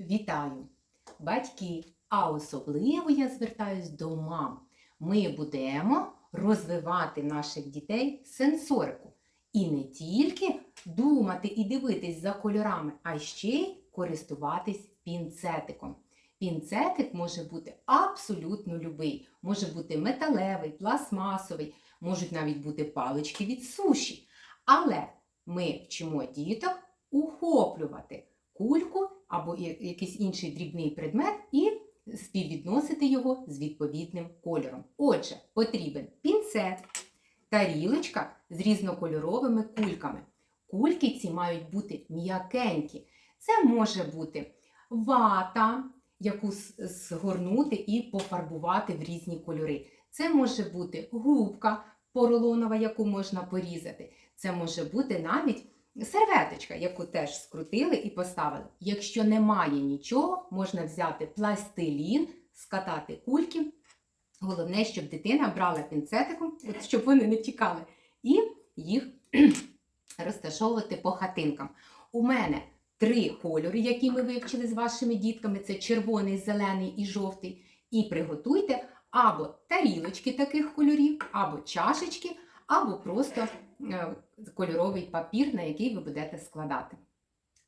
Вітаю! Батьки! А особливо я звертаюсь до мам. Ми будемо розвивати наших дітей сенсорику. І не тільки думати і дивитись за кольорами, а ще й користуватись пінцетиком. Пінцетик може бути абсолютно любий. Може бути металевий, пластмасовий, можуть навіть бути палички від суші. Але ми вчимо діток ухоплювати кульку або якийсь інший дрібний предмет і співвідносити його з відповідним кольором. Отже, потрібен пінцет, тарілочка з різнокольоровими кульками. Кульки ці мають бути м'якенькі. Це може бути вата, яку згорнути і пофарбувати в різні кольори. Це може бути губка поролонова, яку можна порізати. Це може бути навіть серветочка, яку теж скрутили і поставили. Якщо немає нічого, можна взяти пластилін, скатати кульки. Головне, щоб дитина брала пінцетиком, щоб вони не тікали, і їх розташовувати по хатинкам. У мене три кольори, які ми вивчили з вашими дітками: це червоний, зелений і жовтий. І приготуйте або тарілочки таких кольорів, або чашечки, або просто кольоровий папір, на який ви будете складати.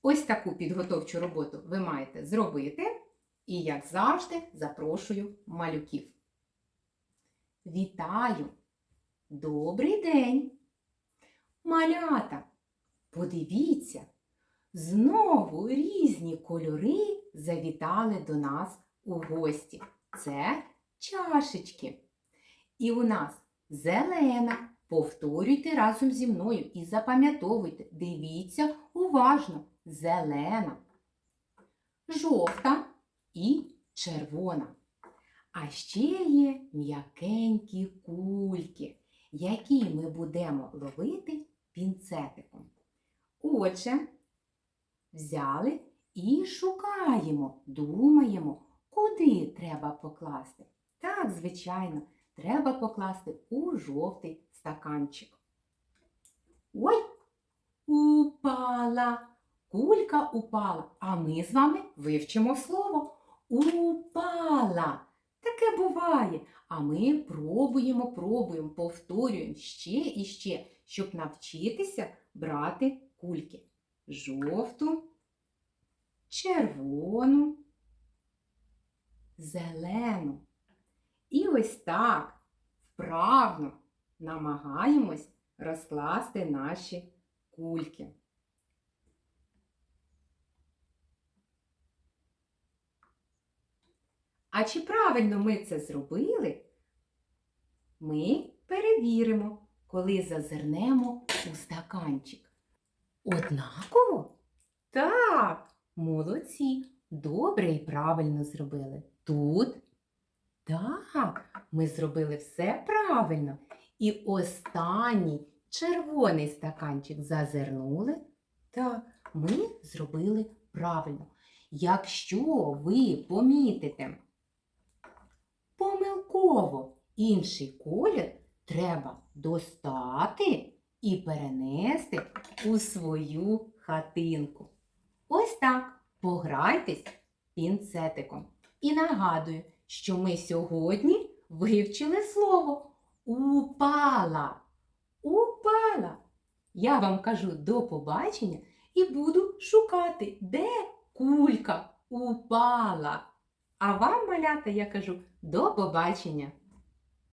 Ось таку підготовчу роботу ви маєте зробити. І, як завжди, запрошую малюків. Вітаю! Добрий день! Малята! Подивіться, знову різні кольори завітали до нас у гості. Це чашечки. І у нас зелена. Повторюйте разом зі мною і запам'ятовуйте. Дивіться уважно. Зелена, жовта і червона. А ще є м'якенькі кульки, які ми будемо ловити пінцетиком. Отже, взяли і шукаємо, думаємо, куди треба покласти. Так, звичайно, треба покласти у жовтий стаканчик. Ой, упала! Кулька упала, а ми з вами вивчимо слово упала. Таке буває. А ми пробуємо, пробуємо, повторюємо ще і ще, щоб навчитися брати кульки. Жовту, червону, зелену. Ось так вправно намагаємось розкласти наші кульки. А чи правильно ми це зробили? Ми перевіримо, коли зазирнемо у стаканчик. Однаково? Так, молодці. Добре і правильно зробили. Тут? Так, ми зробили все правильно. І останній червоний стаканчик зазирнули. Так, ми зробили правильно. Якщо ви помітите помилково інший колір, треба достати і перенести у свою хатинку. Ось так пограйтесь пінцетиком. І нагадую, що ми сьогодні вивчили слово упала. Упала. Я вам кажу до побачення і буду шукати, де кулька упала. А вам, малята, я кажу до побачення.